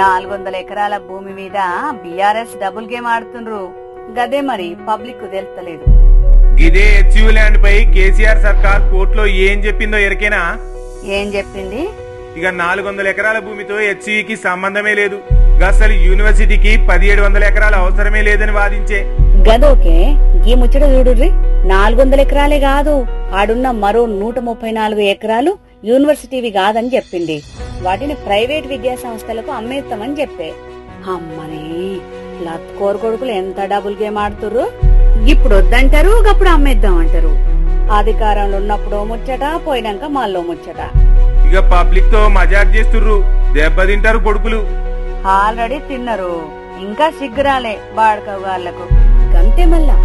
నాలుగు వందల ఎకరాల భూమి మీద బీఆర్ఎస్ డబుల్ గేమ్ ఆడుతుండ్రు. గదే మరి పబ్లిక్ తెలుస్తలేదు. గిదే హెచ్యూ ల్యాండ్ పై కేసీఆర్ సర్కార్ కోర్టులో ఏం చెప్పిందో ఎరికేనా? ఏం చెప్పింది? ఇక నాలుగు వందల ఎకరాల భూమితో హెచ్యూకి సంబంధమే లేదు. అసలు యూనివర్సిటీకి పదిహేడు వందల ఎకరాల అవసరమే లేదని వాదించే. గదోకే గీ ముచ్చట చూడుర్రి. నాలుగు వందల ఎకరాలే కాదు ఆడున్న మరో నూట ముప్పై నాలుగు ఎకరాలు యూనివర్సిటీవి కాదని చెప్పింది. వాటిని ప్రైవేట్ విద్యా సంస్థలకు అమ్మేస్తామని చెప్పే. అమ్మని లత్కోరు కొడుకులు ఎంత డబుల్ గేమ్ ఆడుతుర్రు? ఇప్పుడు వద్దంటారు గప్పుడు అమ్మేద్దాం అంటారు. అధికారంలో ఉన్నప్పుడు ముచ్చట పోయినాక మళ్ళీ ముచ్చట. ఇక పబ్లిక్తో మజాక్ చేస్తుర్రు దెబ్బతింటారు కొడుకులు. ఆల్రెడీ తిన్నారు ఇంకా సిగ్గురాలే బాడక వాళ్ళకు గంతే మళ్ళా.